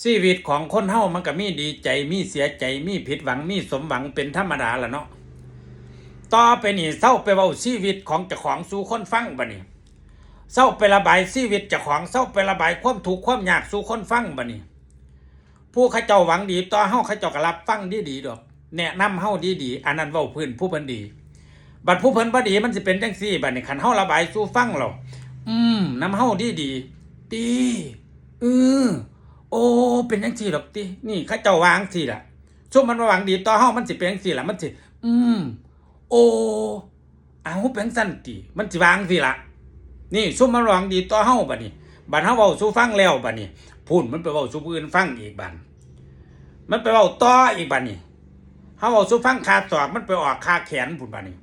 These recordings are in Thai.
ชีวิตของคนเฮามันก็มีดีใจมีเสียใจมีผิดหวังมีสมหวังเป็นธรรมดาล่ะเนาะต่อไปนี่เศร้าไปเว้าชีวิตของเจ้าของสู่คนฟังบัดนี้เศร้าไประบายชีวิตเจ้าของเศร้าไประบายความทุกข์ความยากสู่คนฟังบัดนี้ผู้เขาเจ้าหวังดีต่อเฮาเขาเจ้าก็รับฟังดีๆดอก แนะนำเฮาดีๆอันนั้นเว้าพื้นผู้เพิ่นดี บัดผู้เพิ่นบ่ดีมันสิเป็นจังซี่บัดนี้คันเฮาระบายสู่ฟังเราอืมนำเฮาดีดีดีเออ โอ้เป็นจังซี่ดอกตินี่เขาเจ้าวางสิล่ะช่วงมันมาวังดีต่อเฮามันสิเป็นจังซี่ละมันสิอืม โอ้เอาเป็นสั่นติมันสิวางสิละนี่ซุมมันหวังดีต่อเฮาบัดนี้บัดเฮาเว้าสู่ฟังแล้วบัดนี้พูนมันไปเว้าสู่ผู้อื่นฟังอีกบัดมันไปเว้าต่ออีกบัดนี้เฮาเว้าสู่ฟังคาศอกมันไปออกคาแขนพุ่นบัดนี้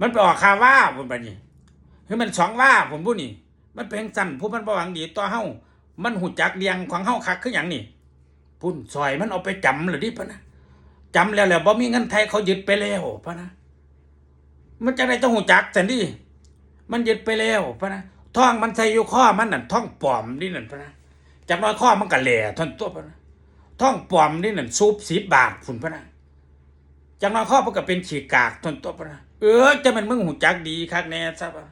มันไปออกคาว่าพุ่นบัดนี้คือมันสองว่าพุ่นผู้นี่ มันเป็นสั่นผู้มันบ่หวังดีต่อเฮา มันหูจักเลียงของเฮาคักคือหยังนี่พุ่นซอยมันเอาไปจำเลยดิพะนะจำแล้วแล้วบ่มีเงินไทยเขายึดไปแล้วพะนะมันจะได้ต้องหูจักสันดิมันยึดไปแล้วพะนะท่องมันใส่อยู่ข้อมันนั่นท่องปลอมนี่นั่นพะนะจากน้อยข้อมันก็แหล่ทนตัวพะนะท่องปลอมนี่นั่นซูบสิบาทพุ่นพะนะจากน้อยข้อมันก็เป็นฉีกากทนตัวพะนะเออจะมันมึงหูจักดีคักแน่ซะปะ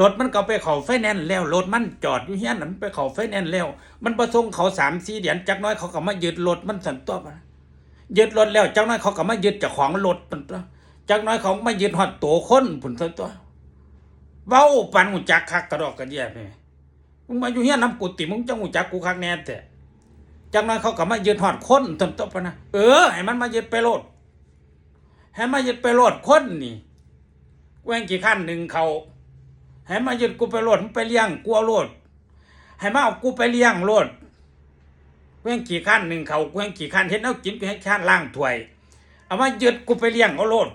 รถมันก็ไปเขาไฟแนนซ์แล้วรถมันจอดอยู่เฮียนนมันไปเขาไฟแนนซ์แล้ว มันประสงเขาสามสี่เดือนจากน้อยเขาก็มายึดรถมันสันตัวพะนยึดรถแล้วจากน้อยเขาก็มายึดเจ้าของรถมันตัวจักน้อยเขามายืนหอดตัวคนผุนตัวตัวเว้าปันหูจักคักกระดอกกระเดียแม่มึงมาอยู่เฮียนน้ำกุฏิมึงจังหูจักกูคักแน่แต่จักน้อยเขาก็มายืนหอดคนตนตัวปะนะเออให้มันมายืนไปโลดให้มายืนไปโลดคนนี่แว่งกี่ขั้นหนึ่งเขา ให้มายืดกูไปโลดมึงไปเลี้ยงกลัวโลดให้มาเอากูไปเลี้ยงโลดเว้งกี่ขั้นหนึ่งเขาเว้งกี่ขั้นเห็นเอากินกูให้ขั้นล่างถวย เอามายึดกูไปเลี้ยงเอาโลด